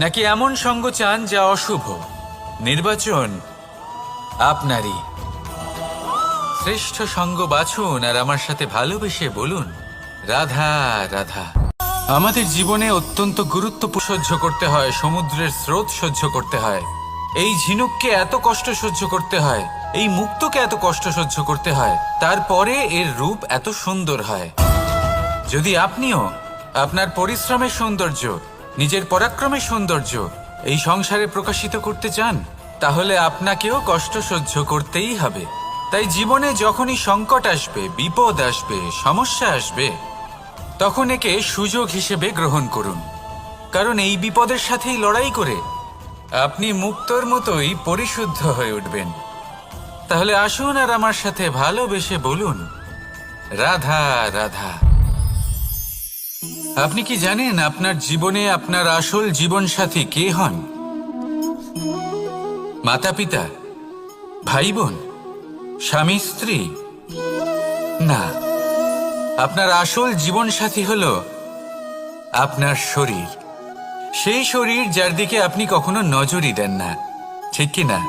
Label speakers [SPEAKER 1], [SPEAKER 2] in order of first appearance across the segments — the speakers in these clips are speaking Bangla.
[SPEAKER 1] নাকি এমন সঙ্গ চান যা অশুভ? নির্বাচন আপনারই। শ্রেষ্ঠ সঙ্গ বাছুন আর আমার সাথে ভালোবেসে বলুন, রাধা রাধা। আমাদের জীবনে অত্যন্ত গুরুত্বপূর্ণ সহ্য করতে হয়, সমুদ্রের স্রোত সহ্য করতে হয়। এই ঝিনুককে এত কষ্ট সহ্য করতে হয়, এই মুক্তকে এত কষ্ট সহ্য করতে হয়, তারপরে এর রূপ এত সুন্দর হয়। যদি আপনিও আপনার পরিশ্রমের সৌন্দর্য নিজের পরাক্রমের সৌন্দর্য এই সংসারে প্রকাশিত করতে চান, তাহলে আপনাকেও কষ্ট সহ্য করতেই হবে। তাই জীবনে যখনই সংকট আসবে, বিপদ আসবে, সমস্যা আসবে, তখন একে সুযোগ হিসেবে গ্রহণ করুন। কারণ এই বিপদের সাথেই লড়াই করে আপনি মুক্তর মতোই পরিশুদ্ধ হয়ে উঠবেন। তাহলে আসুন আর আমার সাথে ভালোবেসে বলুন, রাধা রাধা। আপনি কি জানেন আপনার জীবনে আপনার আসল জীবন সাথী কে হন? মাতা পিতা ভাই বোন স্বামী, স্ত্রী? না, আপনার আসল জীবন সাথী হল আপনার শরীর। সেই শরীর যার দিকে আপনি কখনো নজরই দেন না, ঠিক কি না?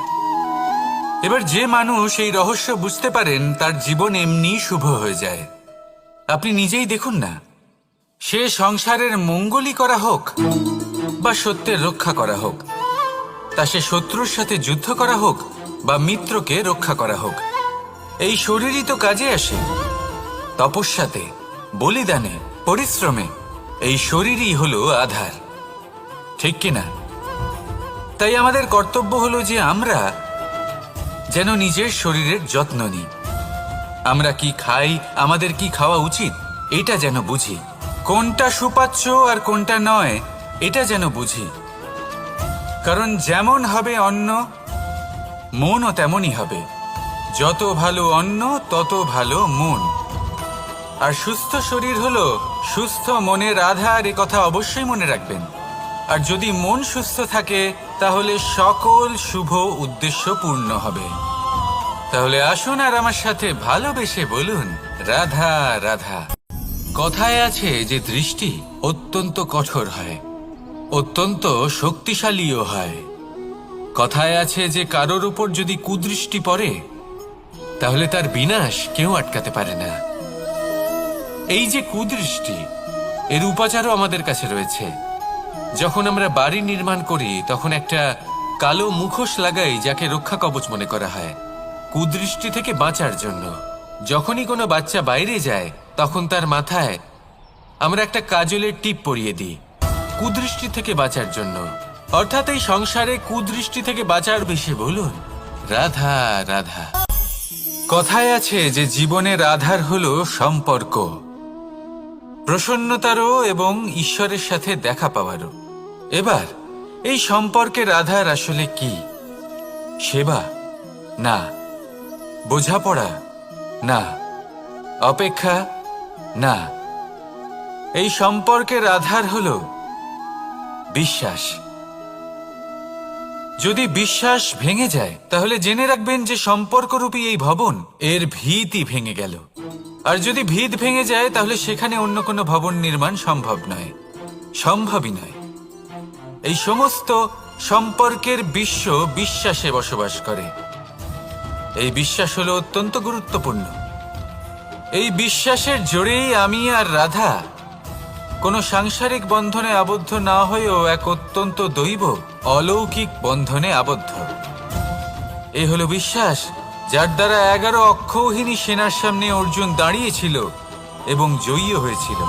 [SPEAKER 1] এবার যে মানুষ এই রহস্য বুঝতে পারেন, তার জীবন এমনি শুভ হয়ে যায়। আপনি নিজেই দেখুন না। সে সংসারের মঙ্গলই করা হোক বা সত্যের রক্ষা করা হোক। তা সে শত্রুর সাথে যুদ্ধ করা হোক বা মিত্রকে রক্ষা করা হোক। এই শরীরই তো কাজে আসে। তপস্যাতে, বলিদানে, পরিশ্রমে এই শরীরই হলো আধার। ঠিক কিনা তাই আমাদের কর্তব্য হলো যে আমরা যেন নিজের শরীরের যত্ন নিই। আমরা কি খাই, আমাদের কি খাওয়া উচিত, এটা যেন বুঝি। কোনটা সুপাচ্য আর কোনটা নয়, এটা যেন বুঝি। কারণ যেমন হবে অন্ন, মনও তেমনই হবে। যত ভালো অন্ন, তত ভালো মন। আর সুস্থ শরীর হলো সুস্থ মনের আধার, এ কথা অবশ্যই মনে রাখবেন। আর যদি মন সুস্থ থাকে, তাহলে সকল শুভ উদ্দেশ্য পূর্ণ হবে। তাহলে আসুন আর আমার সাথে ভালোবেসে বলুন, রাধা রাধা। কথায় আছে যে দৃষ্টি অত্যন্ত কঠোর হয়, অত্যন্ত শক্তিশালীও হয়। কথায় আছে যে কারোর উপর যদি কুদৃষ্টি পড়ে, তাহলে তার বিনাশ কেউ আটকাতে পারে না। এই যে কুদৃষ্টি, এর উপাচারও আমাদের কাছে রয়েছে। যখন আমরা বাড়ি নির্মাণ করি, তখন একটা কালো মুখোশ লাগাই যাকে রক্ষা কবচ মনে করা হয়, কুদৃষ্টি থেকে বাঁচার জন্য। যখনই কোনো বাচ্চা বাইরে যায়, তখন তার মাথায় আমরা একটা কাজলের টিপ পরিয়ে দিই, কুদৃষ্টি থেকে বাঁচার জন্য। অর্থাৎ এই সংসারে কুদৃষ্টি থেকে বাঁচার বেশি বলুন। রাধা রাধা। কথায় আছে যে জীবনের আধার হলো সম্পর্ক। প্রসন্নতারও এবং ঈশ্বরের সাথে দেখা পাওয়ারও। এবার, এই সম্পর্কের আধার আসলে কি? সেবা? না, বোঝাপড়া। না। অপেক্ষা, না। এই সম্পর্কের আধার হল বিশ্বাস। যদি বিশ্বাস ভেঙে যায়, তাহলে জেনে রাখবেন যে সম্পর্করূপী এই ভবন, এর ভিতই ভেঙে গেল। আর যদি ভিত ভেঙে যায়, তাহলে সেখানে অন্য কোনো ভবন নির্মাণ সম্ভব নয়, সম্ভবই নয়। এই সমস্ত সম্পর্কের বিশ্ব বিশ্বাসে বসবাস করে। এই বিশ্বাস হলো অত্যন্ত গুরুত্বপূর্ণ। এই বিশ্বাসের জোরেই আমি আর রাধা কোনো সাংসারিক বন্ধনে আবদ্ধ না হয়েও এক অত্যন্ত দৈব, অলৌকিক বন্ধনে আবদ্ধ। এ হলো বিশ্বাস, যার দ্বারা এগারো অক্ষৌহিনী সেনার সামনে অর্জুন দাঁড়িয়েছিল এবং জয়ীও হয়েছিল।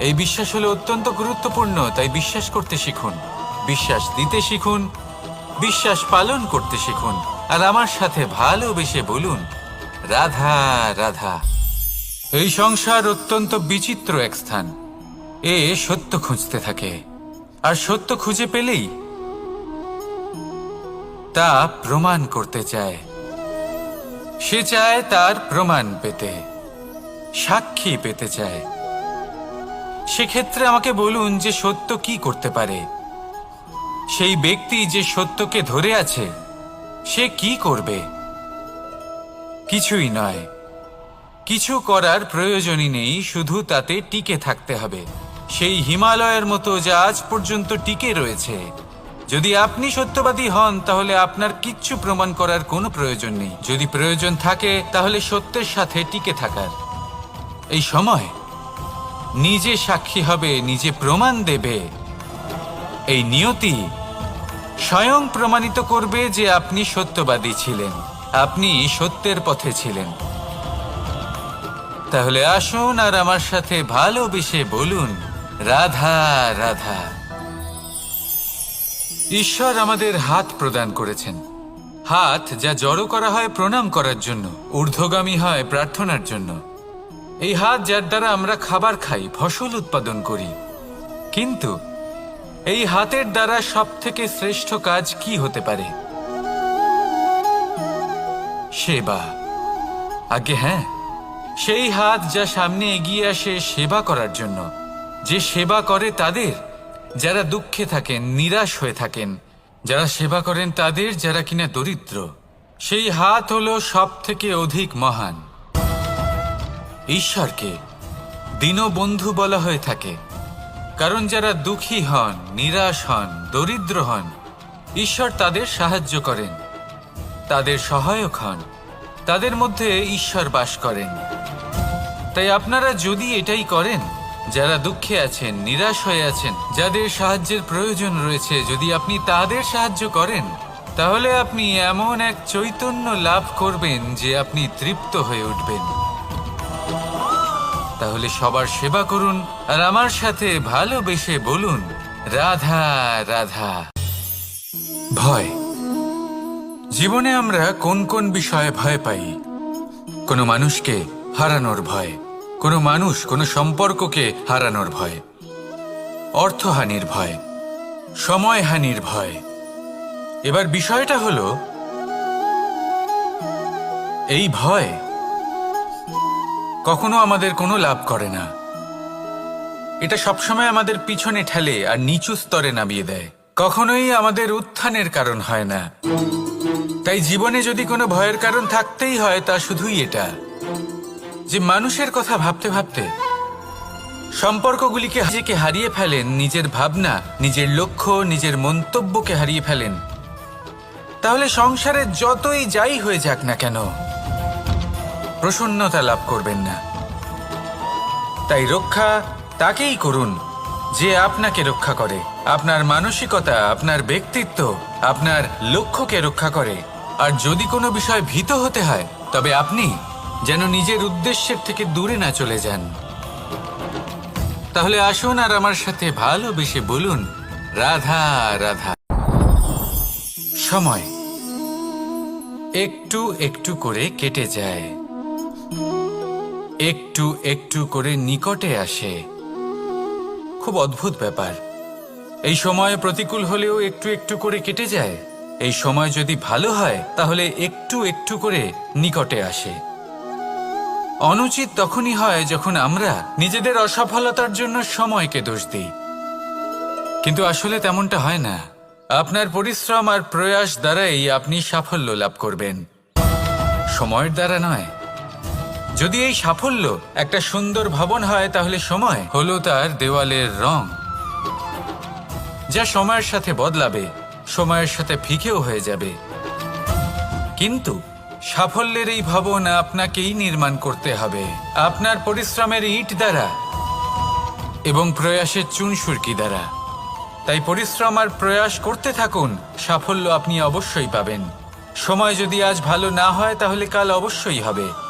[SPEAKER 1] এই বিশ্বাস হলো অত্যন্ত গুরুত্বপূর্ণ, তাই বিশ্বাস করতে শিখুন। বিশ্বাস দিতে শিখুন বিশ্বাস পালন করতে শিখুন। আর আমার সাথে ভালোবেসে বলুন, রাধা রাধা। এই সংসার অত্যন্ত বিচিত্র এক স্থান। এ সত্য খুঁজতে থাকে। আর সত্য খুঁজে পেলেই তা প্রমাণ করতে চায়। সে চায় তার প্রমাণ পেতে, সাক্ষী পেতে চায়। সেক্ষেত্রে আমাকে বলুন যে সত্য কি করতে পারে। সেই ব্যক্তি যে সত্যকে ধরে আছে, সে কি করবে? কিছুই নয়। কিছু করার প্রয়োজনই নেই, শুধু তাতে টিকে থাকতে হবে। সেই হিমালয়ের মতো যা আজ পর্যন্ত টিকে রয়েছে। যদি আপনি সত্যবাদী হন, তাহলে আপনার কিচ্ছু প্রমাণ করার কোনো প্রয়োজন নেই। যদি প্রয়োজন থাকে, তাহলে সত্যের সাথে টিকে থাকার। এই সময় নিজে সাক্ষী হবে, নিজে প্রমাণ দেবে। এই নিয়তি স্বয়ং প্রমাণিত করবে যে আপনি সত্যবাদী ছিলেন। আপনি সত্যের পথে ছিলেন। তাহলে আসুন আর আমার সাথে ভালোবেসে বলুন, রাধা রাধা। ঈশ্বর আমাদের হাত প্রদান করেছেন। হাত যা জড়ো করা হয় প্রণাম করার জন্য, ঊর্ধ্বগামী হয় প্রার্থনার জন্য। এই হাত যার দ্বারা আমরা খাবার খাই, ফসল উৎপাদন করি। কিন্তু এই হাতের দ্বারা সব থেকে শ্রেষ্ঠ কাজ কি হতে পারে? সেবা। আগে হ্যাঁ। সেই হাত যা সামনে এগিয়ে আসে সেবা করার জন্য। যে সেবা করে তাদের, যারা দুঃখে থাকেন, নিরাশ হয়ে থাকেন, যারা সেবা করেন তাদের, যারা কিনা দরিদ্র, সেই হাত হলো সব থেকে অধিক মহান। ঈশ্বরকে দীনবন্ধু বলা হয়ে থাকে। কারণ যারা দুঃখী হন, নিরাশ হন, দরিদ্র হন, ঈশ্বর তাদের সাহায্য করেন, তাদের সহায়ক হন, তাদের মধ্যে ঈশ্বর বাস করেন। তাই আপনারা যদি এটাই করেন, যারা দুঃখে আছেন, নিরাশ হয়ে আছেন, যাদের সাহায্যের প্রয়োজন রয়েছে, যদি আপনি তাদের সাহায্য করেন, তাহলে আপনি এমন এক চৈতন্য লাভ করবেন যে আপনি তৃপ্ত হয়ে উঠবেন। তাহলে সবার সেবা করুন আর আমার সাথে ভালোবেসে বলুন, রাধা রাধা। ভয়। জীবনে আমরা কোন কোন বিষয়ে ভয় পাই? কোনো মানুষকে হারানোর ভয়, কোনো মানুষ কোনো সম্পর্ককে হারানোর ভয়, অর্থহানির ভয়, সময়হানির ভয়। এবার বিষয়টা হলো, এই ভয় কখনো আমাদের কোনো লাভ করে না। এটা সবসময় আমাদের পিছনে ঠেলে আর নিচু স্তরে নামিয়ে দেয়। কখনোই আমাদের উত্থানের কারণ হয় না। তাই জীবনে যদি কোনো ভয়ের কারণ থাকতেই হয়, তা শুধুই এটা যে মানুষের কথা ভাবতে ভাবতে সম্পর্কগুলিকে নিজেকে হারিয়ে ফেলেন, নিজের ভাবনা, নিজের লক্ষ্য, নিজের মন্তব্যকে হারিয়ে ফেলেন। তাহলে সংসারে যতই যাই হয়ে যাক না কেন প্রসন্নতা লাভ করবেন না। তাই রক্ষা তাকেই করুন, যে আপনাকে রক্ষা করে। আপনার মানসিকতা, আপনার ব্যক্তিত্ব, আপনার লক্ষ্যকে রক্ষা করে। আর যদি কোনো বিষয় ভীত হতে হয়, তবে আপনি যেন নিজের উদ্দেশ্যের থেকে দূরে না চলে যান। তাহলে আসুন আর আমার সাথে ভালোবেসে বলুন, রাধা রাধা। সময়। একটু একটু করে কেটে যায়। একটু একটু করে নিকটে আসে। খুব অদ্ভুত ব্যাপার। এই সময় প্রতিকূল হলেও একটু একটু করে কেটে যায়। এই সময় যদি ভালো হয়, তাহলে একটু একটু করে নিকটে আসে। অনুচিত তখনই হয় যখন আমরা নিজেদের অসফলতার জন্য সময়কে দোষ দিই। কিন্তু আসলে তেমনটা হয় না। আপনার পরিশ্রম আর প্রয়াস দ্বারাই আপনি সাফল্য লাভ করবেন। সময়ের দ্বারা নয় যদি এই সাফল্য একটা সুন্দর ভবন হয়, তাহলে সময় হলো তার দেওয়ালের রং। যা সময়ের সাথে বদলাবে, সময়ের সাথে ফিকেও হয়ে যাবে। কিন্তু সাফল্যের এই ভবন আপনাকেই নির্মাণ করতে হবে। আপনার পরিশ্রমের ইট দ্বারা এবং প্রয়াসের চুনসুরকি দ্বারা। তাই পরিশ্রম আর প্রয়াস করতে থাকুন, সাফল্য আপনি অবশ্যই পাবেন। সময় যদি আজ ভালো না হয়, তাহলে কাল অবশ্যই হবে।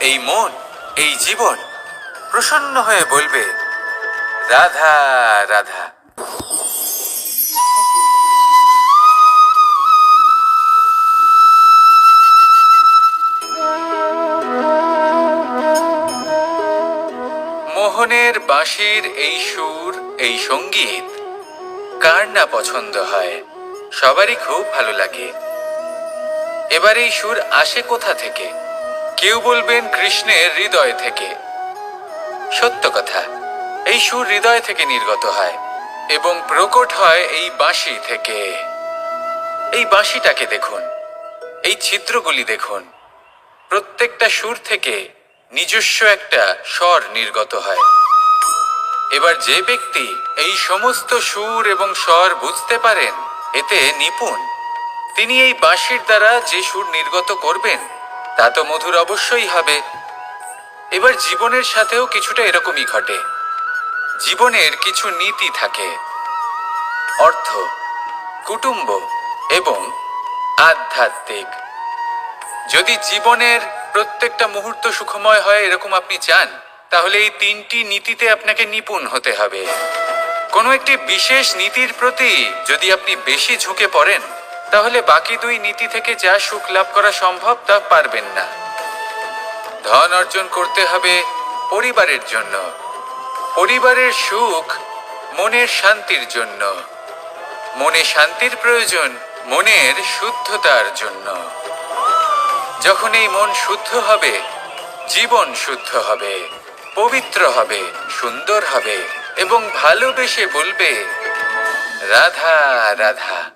[SPEAKER 1] এই মন, এই জীবন প্রসন্ন হয়ে বলবে, রাধা রাধা। মোহনের বাঁশির এই সুর, এই সংগীত, কার না পছন্দ হয়? সবারই খুব ভালো লাগে। এবার এই সুর আসে কোথা থেকে? কেউ বলবেন কৃষ্ণের হৃদয় থেকে। সত্য কথা, এই সুর হৃদয় থেকে নির্গত হয় এবং প্রকট হয় এই বাঁশি থেকে। এই বাঁশিটাকে দেখুন, এই ছিদ্রগুলি দেখুন, প্রত্যেকটা সুর থেকে নিজস্ব একটা স্বর নির্গত হয়। এবার যে ব্যক্তি এই সমস্ত সুর এবং স্বর বুঝতে পারেন, এতে নিপুণ। তিনি এই বাঁশির দ্বারা যে সুর নির্গত করবেন তা তো মধুর অবশ্যই হবে। এবার জীবনের সাথেও কিছুটা এরকমই ঘটে। জীবনের কিছু নীতি থাকে। অর্থ, কুটুম্ব এবং আধ্যাত্মিক। যদি জীবনের প্রত্যেকটা মুহূর্ত সুখময় হয় এরকম আপনি চান, তাহলে এই তিনটি নীতিতে আপনাকে নিপুণ হতে হবে। কোনো একটি বিশেষ নীতির প্রতি যদি আপনি বেশি ঝুঁকে পড়েন তাহলে বাকি দুই নীতি থেকে যা সুখ লাভ করা সম্ভব তা পারবেন না। ধন অর্জন করতে হবে পরিবারের জন্য। পরিবারের সুখ মনের শান্তির জন্য। মনে শান্তির প্রয়োজন, মনের শুদ্ধতার জন্য। যখন এই মন শুদ্ধ হবে, জীবন শুদ্ধ হবে, পবিত্র হবে, সুন্দর হবে এবং ভালোবেসে বলবে, রাধা রাধা।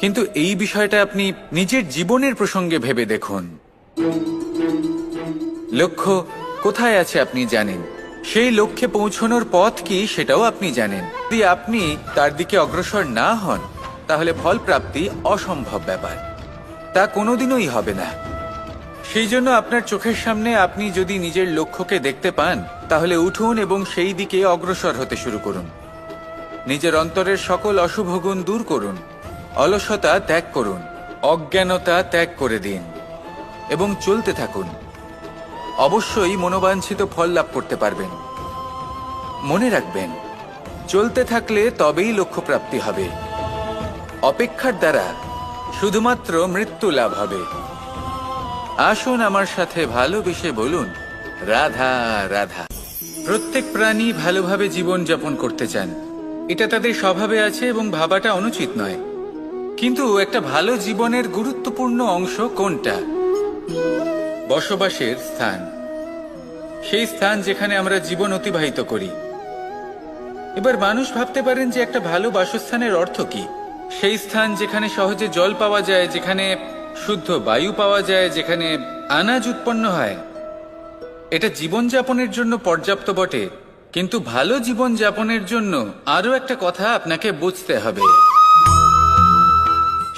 [SPEAKER 1] কিন্তু এই বিষয়টা আপনি নিজের জীবনের প্রসঙ্গে ভেবে দেখুন। লক্ষ্য, কোথায় আছে আপনি জানেন? সেই লক্ষ্যে পৌঁছানোর পথ কি সেটাও আপনি জানেন। যদি আপনি তার দিকে অগ্রসর না হন, তাহলে ফল প্রাপ্তি অসম্ভব ব্যাপার। তা কোনোদিনই হবে না। সেই জন্য আপনার চোখের সামনে আপনি যদি নিজের লক্ষ্যকে দেখতে পান, তাহলে উঠুন এবং সেই দিকে অগ্রসর হতে শুরু করুন। নিজের অন্তরের সকল অশুভ গুণ দূর করুন। অলসতা ত্যাগ করুন, অজ্ঞানতা ত্যাগ করে দিন, এবং চলতে থাকুন। অবশ্যই মনোবাঞ্ছিত ফল লাভ করতে পারবেন। মনে রাখবেন, চলতে থাকলে তবেই লক্ষ্যপ্রাপ্তি হবে। অপেক্ষার দ্বারা শুধুমাত্র মৃত্যু লাভ হবে। আসুন আমার সাথে ভালোবেসে বলুন, রাধা রাধা। প্রত্যেক প্রাণী ভালোভাবে জীবন যাপন করতে চান। এটা তাদের স্বভাবে আছে এবং ভাবাটা অনুচিত নয়। কিন্তু একটা ভালো জীবনের গুরুত্বপূর্ণ অংশ কোনটা? বসবাসের স্থান। সেই স্থান যেখানে আমরা জীবন অতিবাহিত করি। এবার মানুষ ভাবতে পারেন যে একটা ভালো বাসস্থানের অর্থ কি? সেই স্থান যেখানে সহজে জল পাওয়া যায়, যেখানে শুদ্ধ বায়ু পাওয়া যায়, যেখানে আনাজ উৎপন্ন হয়। এটা জীবনযাপনের জন্য পর্যাপ্ত বটে, কিন্তু ভালো জীবন যাপনের জন্য আরও একটা কথা আপনাকে বুঝতে হবে।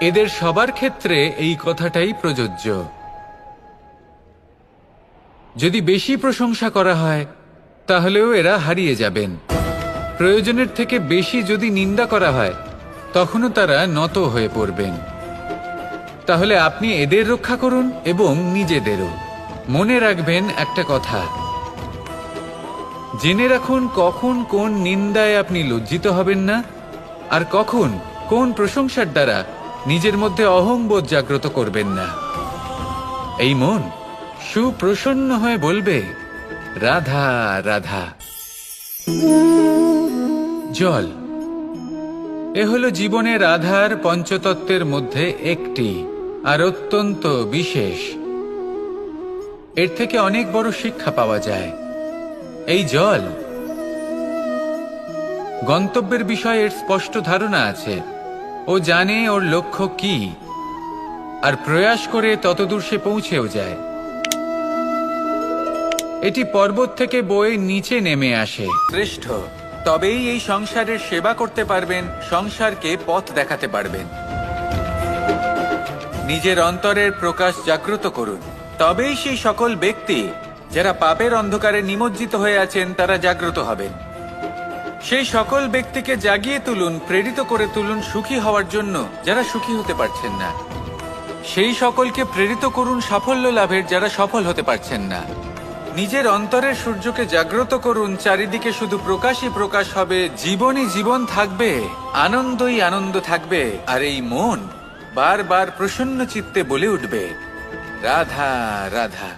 [SPEAKER 1] এদের সবার ক্ষেত্রে এই কথাটাই প্রযোজ্য। যদি বেশি প্রশংসা করা হয়, তাহলেও এরা হারিয়ে যাবেন। প্রয়োজনের থেকে বেশি যদি নিন্দা করা হয়, তখনও তারা নত হয়ে পড়বেন। তাহলে আপনি এদের রক্ষা করুন এবং নিজেদেরও। মনে রাখবেন একটা কথা। জেনে রাখুন কখন কোন নিন্দায় আপনি লজ্জিত হবেন না, আর কখন কোন প্রশংসার দ্বারা নিজের মধ্যে অহংবোধ জাগ্রত করবেন না। এই মন সুপ্রসন্ন হয়ে বলবে, রাধা রাধা। জল, এ হলো জীবনের আধার পঞ্চতত্ত্বের মধ্যে একটি আর অত্যন্ত বিশেষ। এর থেকে অনেক বড় শিক্ষা পাওয়া যায়। এই জল গন্তব্যের বিষয়ে এর স্পষ্ট ধারণা আছে। ও জানে ওর লক্ষ্য কি। আর প্রয়াস করে ততদূর সে পৌঁছেও যায়। এটি পর্বত থেকে বয়ে নিচে নেমে আসে। শ্রেষ্ঠ। তবেই এই সংসারের সেবা করতে পারবেন, সংসারকে পথ দেখাতে পারবেন। নিজের অন্তরের প্রকাশ জাগ্রত করুন। তবেই সেই সকল ব্যক্তি, যারা পাপের অন্ধকারে নিমজ্জিত হয়ে আছেন, তারা জাগ্রত হবেন। সেই সকল ব্যক্তিকে জাগিয়ে তুলুন, প্রেরিত করে তুলুন সুখী হওয়ার জন্য, যারা সুখী হতে পারছেন না। সেই সকলকে প্রেরিত করুন সাফল্য লাভের, যারা সফল হতে পারছেন না। নিজের অন্তরের সূর্যকে জাগ্রত করুন, চারিদিকে শুধু প্রকাশই প্রকাশ হবে, জীবনই জীবন থাকবে, আনন্দই আনন্দ থাকবে, আর এই মন বারবার প্রসন্ন চিত্তে বলে উঠবে, রাধা রাধা।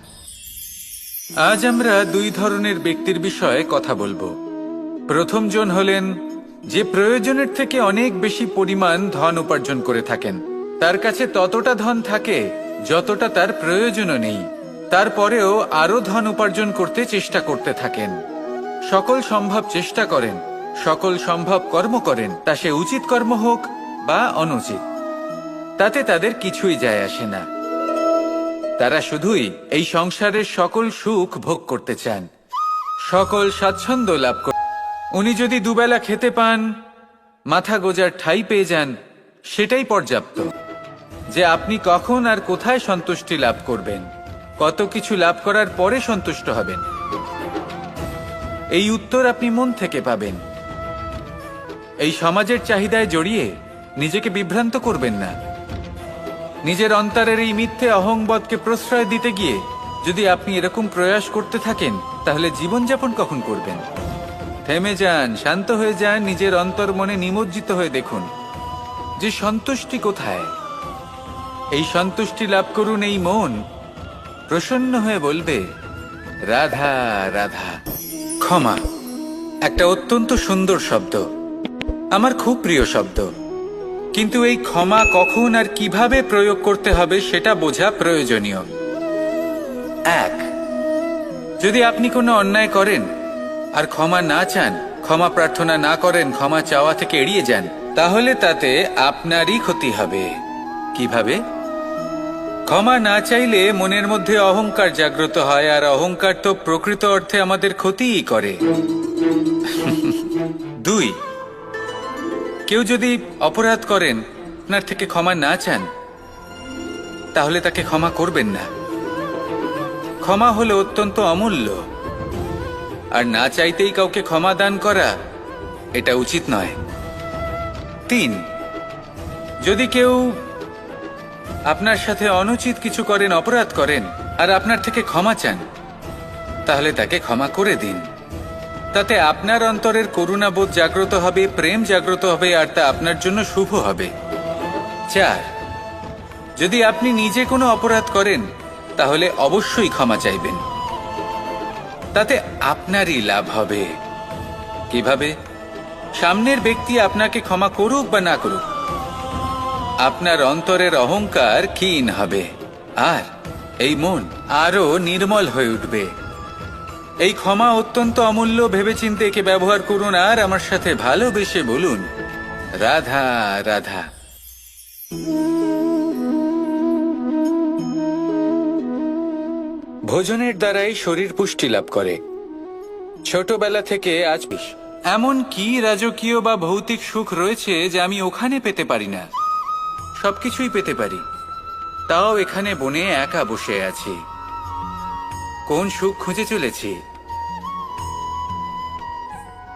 [SPEAKER 1] আজ আমরা দুই ধরনের ব্যক্তির বিষয়ে কথা বলব। প্রথম জন হলেন যে প্রয়োজনের থেকে অনেক বেশি পরিমাণ ধন উপার্জন করে থাকেন। তার কাছে ততটা ধন থাকে যতটা তার প্রয়োজনও নেই। তারপরেও আরও ধন উপার্জন করতে চেষ্টা করতে থাকেন। সকল সম্ভব চেষ্টা করেন, সকল সম্ভব কর্ম করেন, তা সে উচিত কর্ম হোক বা অনুচিত। তাতে তাদের কিছুই যায় আসে না। তারা শুধুই এই সংসারের সকল সুখ ভোগ করতে চান। সকল স্বাচ্ছন্দ্য লাভ উনি যদি দুবেলা খেতে পান, মাথা গোজার ঠাই পেয়ে যান, সেটাই পর্যাপ্ত। যে আপনি কখন আর কোথায় সন্তুষ্টি লাভ করবেন, কত কিছু লাভ করার পরে সন্তুষ্ট হবেন। এই উত্তর আপনি মন থেকে পাবেন। এই সমাজের চাহিদায় জড়িয়ে নিজেকে বিভ্রান্ত করবেন না। নিজের অন্তরের এই মিথ্যে অহংবোধকে প্রশ্রয় দিতে গিয়ে যদি আপনি এরকম প্রয়াস করতে থাকেন, তাহলে জীবনযাপন কখন করবেন? থেমে যান, শান্ত হয়ে যান, নিজের অন্তর মনে নিমজ্জিত হয়ে দেখুন যে সন্তুষ্টি কোথায়। এই সন্তুষ্টি লাভ করুন এই মন। প্রসন্ন হয়ে বলবে, রাধা রাধা। ক্ষমা, একটা অত্যন্ত সুন্দর শব্দ। আমার খুব প্রিয় শব্দ। কিন্তু এই ক্ষমা কখন আর কীভাবে প্রয়োগ করতে হবে সেটা বোঝা প্রয়োজনীয়। এক, যদি আপনি কোনো অন্যায় করেন আর ক্ষমা না চান, ক্ষমা প্রার্থনা না করেন, ক্ষমা চাওয়া থেকে এড়িয়ে যান, তাহলে তাতে আপনারই ক্ষতি হবে। কীভাবে? ক্ষমা না চাইলে মনের মধ্যে অহংকার জাগ্রত হয়, আর অহংকার তো প্রকৃত অর্থে আমাদের ক্ষতিই করে। দুই, কেউ যদি অপরাধ করেন, আপনার থেকে ক্ষমা না চান, তাহলে তাকে ক্ষমা করবেন না। ক্ষমা হলো অত্যন্ত অমূল্য। আর না চাইতেই কাউকে ক্ষমা দান করা, এটা উচিত নয়। তিন, যদি কেউ আপনার সাথে অনুচিত কিছু করেন, অপরাধ করেন, আর আপনার থেকে ক্ষমা চান, তাহলে তাকে ক্ষমা করে দিন। তাতে আপনার অন্তরের করুণাবোধ জাগ্রত হবে, প্রেম জাগ্রত হবে, আর তা আপনার জন্য শুভ হবে। চার, যদি আপনি নিজে কোনো অপরাধ করেন, তাহলে অবশ্যই ক্ষমা চাইবেন। তাতে আপনারই লাভ হবে। কীভাবে? সামনের ব্যক্তি আপনাকে ক্ষমা করুক বা না করুক, আপনার অন্তরের অহংকার ক্ষীণ হবে। আর এই মন আরও নির্মল হয়ে উঠবে। এই ক্ষমা অত্যন্ত অমূল্য, ভেবেচিন্তে একে ব্যবহার করুন আর আমার সাথে ভালোবেসে বলুন, রাধা রাধা। ভোজনের দ্বারাই শরীর পুষ্টি লাভ করে। ছোটবেলা থেকে আজ এমন কি রাজকীয় বা ভৌতিক সুখ রয়েছে যে আমি ওখানে পেতে পারি না? সবকিছুই পেতে পারি। তাও এখানে বনে একা বসে আছি। কোন সুখ খুঁজে চলেছি?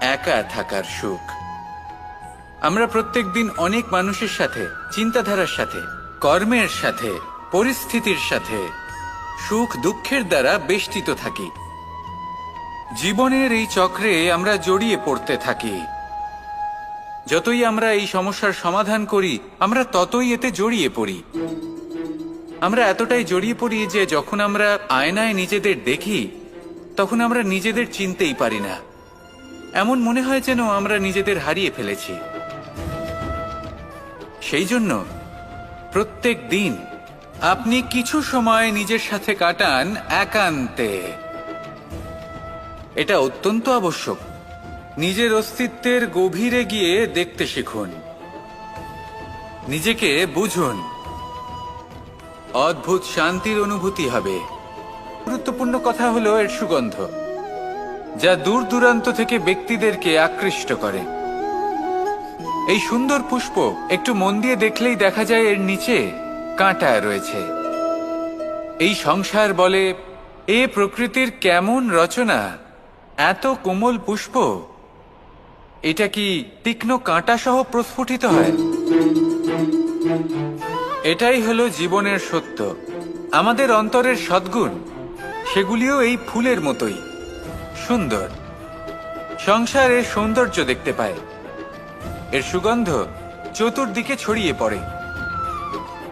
[SPEAKER 1] একা থাকার সুখ। আমরা প্রত্যেকদিন অনেক মানুষের সাথে, চিন্তাধারার সাথে, কর্মের সাথে, পরিস্থিতির সাথে সুখ দুঃখের দ্বারা বেষ্টিত থাকি। জীবনের এই চক্রে আমরা জড়িয়ে পড়তে থাকি। যতই আমরা এই সমস্যার সমাধান করি, আমরা ততই এতে জড়িয়ে পড়ি। আমরা এতটাই জড়িয়ে পড়ি যে যখন আমরা আয়নায় নিজেদের দেখি, তখন আমরা নিজেদের চিনতেই পারি না। এমন মনে হয় যেন আমরা নিজেদের হারিয়ে ফেলেছি। সেই জন্য প্রত্যেক দিন আপনি কিছু সময় নিজের সাথে কাটান একান্তে। এটা অত্যন্ত আবশ্যক। নিজের অস্তিত্বের গভীরে গিয়ে দেখতে শিখুন। নিজেকে বুঝুন। অদ্ভুত শান্তির অনুভূতি হবে। গুরুত্বপূর্ণ কথা হলো এর সুগন্ধ, যা দূর দূরান্ত থেকে ব্যক্তিদেরকে আকৃষ্ট করে। এই সুন্দর পুষ্প একটু মন দিয়ে দেখলেই দেখা যায় এর নিচে। কাঁটা রয়েছে। এই সংসার বলে, এ প্রকৃতির কেমন রচনা? এত কোমল পুষ্প? এটা কি তীক্ষ্ণ কাঁটা সহ প্রস্ফুটিত হয়? এটাই হলো জীবনের সত্য। আমাদের অন্তরের সদ্গুণ, সেগুলিও এই ফুলের মতোই। সুন্দর। সংসারের সৌন্দর্য দেখতে পায়। এর সুগন্ধ চতুর্দিকে ছড়িয়ে পড়ে।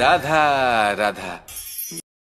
[SPEAKER 1] রাধা রাধা